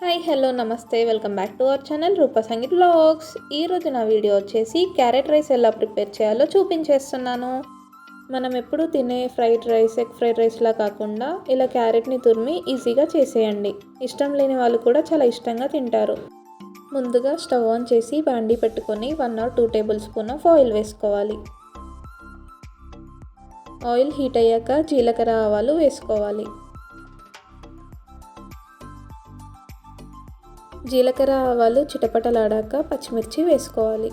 Hi hello namaste. Welcome back to our channel Roopa Sangeet blogs ఈరోజు నా video వచ్చేసి carrot rice ఎలా prepare చేయాలో చూపించేస్తున్నాను. మనం ఎప్పుడు తినే ఫ్రైడ్ రైస్ ఎగ్ ఫ్రైడ్ రైస్లా కాకుండా ఇలా క్యారెట్ని తురిమి ఈజీగా చేసేయండి. ఇష్టం లేని వాళ్ళు కూడా చాలా ఇష్టంగా తింటారు. ముందుగా స్టవ్ ఆన్ చేసి బాండీ పెట్టుకొని one or two tablespoon of oil వేసుకోవాలి. ఆయిల్ హీట్ అయ్యాక జీలకర్ర ఆవాలు వేసుకోవాలి. జీలకర్ర ఆవాలు చిటపటలాడాక పచ్చిమిర్చి వేసుకోవాలి.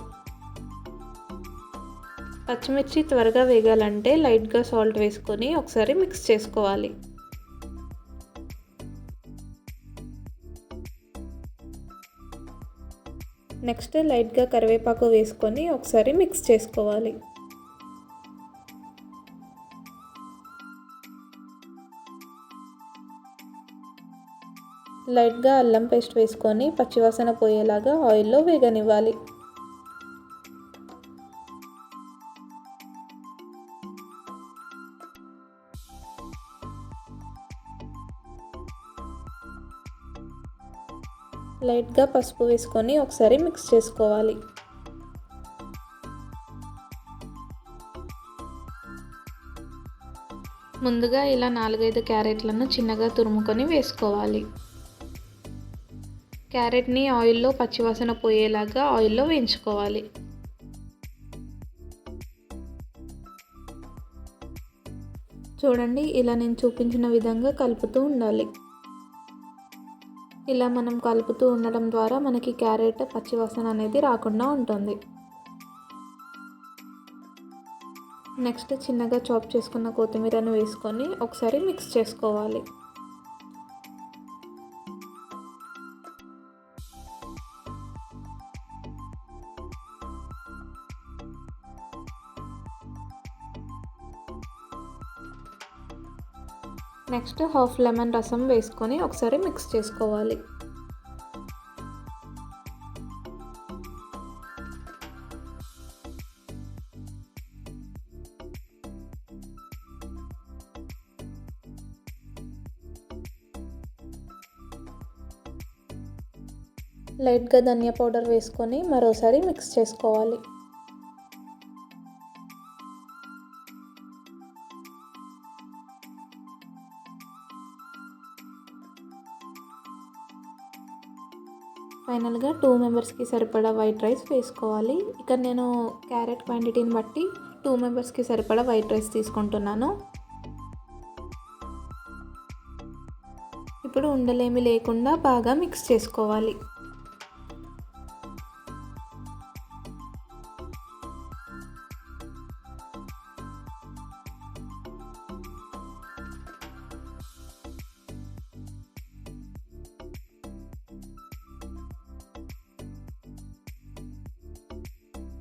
పచ్చిమిర్చి త్వరగా వేగాలంటే లైట్గా సాల్ట్ వేసుకొని ఒకసారి మిక్స్ చేసుకోవాలి. నెక్స్ట్ లైట్గా కరివేపాకు వేసుకొని ఒకసారి మిక్స్ చేసుకోవాలి. లైట్గా అల్లం పేస్ట్ వేసుకొని పచ్చివాసన పోయేలాగా ఆయిల్లో వేగనివ్వాలి. లైట్గా పసుపు వేసుకొని ఒకసారి మిక్స్ చేసుకోవాలి. ముందుగా ఇలా నాలుగైదు క్యారెట్లను చిన్నగా తురుముకొని వేసుకోవాలి. క్యారెట్ని ఆయిల్లో పచ్చివాసన పోయేలాగా ఆయిల్లో వేయించుకోవాలి. చూడండి ఇలా నేను చూపించిన విధంగా కలుపుతూ ఉండాలి. ఇలా మనం కలుపుతూ ఉండడం ద్వారా మనకి క్యారెట్ పచ్చివాసన అనేది రాకుండా ఉంటుంది. నెక్స్ట్ చిన్నగా చాప్ చేసుకున్న కొత్తిమీరను వేసుకొని ఒకసారి మిక్స్ చేసుకోవాలి. నెక్స్ట్ హాఫ్ లెమన్ రసం వేసుకొని ఒకసారి మిక్స్ చేసుకోవాలి. లైట్గా ధనియా పౌడర్ వేసుకొని మరోసారి మిక్స్ చేసుకోవాలి. ఫైనల్గా టూ మెంబర్స్కి సరిపడా వైట్ రైస్ వేసుకోవాలి. ఇక్కడ నేను క్యారెట్ క్వాంటిటీని బట్టి టూ మెంబర్స్కి సరిపడా వైట్ రైస్ తీసుకుంటున్నాను. ఇప్పుడు ఉండలేమి లేకుండా బాగా మిక్స్ చేసుకోవాలి.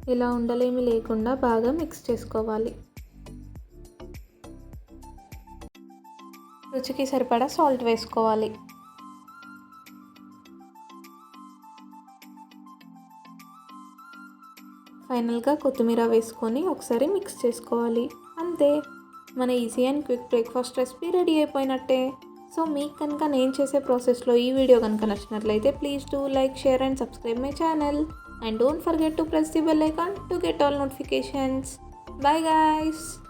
ఇలా ఉండలేమి లేకుండా బాగా మిక్స్ చేసుకోవాలి. రుచికి సరిపడా సాల్ట్ వేసుకోవాలి. ఫైనల్గా కొత్తిమీర వేసుకొని ఒకసారి మిక్స్ చేసుకోవాలి. అంతే. మన easy and quick breakfast recipe ready అయిపోయినట్టే. సో మీకు కనుక నేను చేసే ప్రాసెస్లో ఈ వీడియో కనుక నచ్చినట్లయితే please do like share and subscribe my channel and don't forget to press the bell icon to get all notifications. Bye guys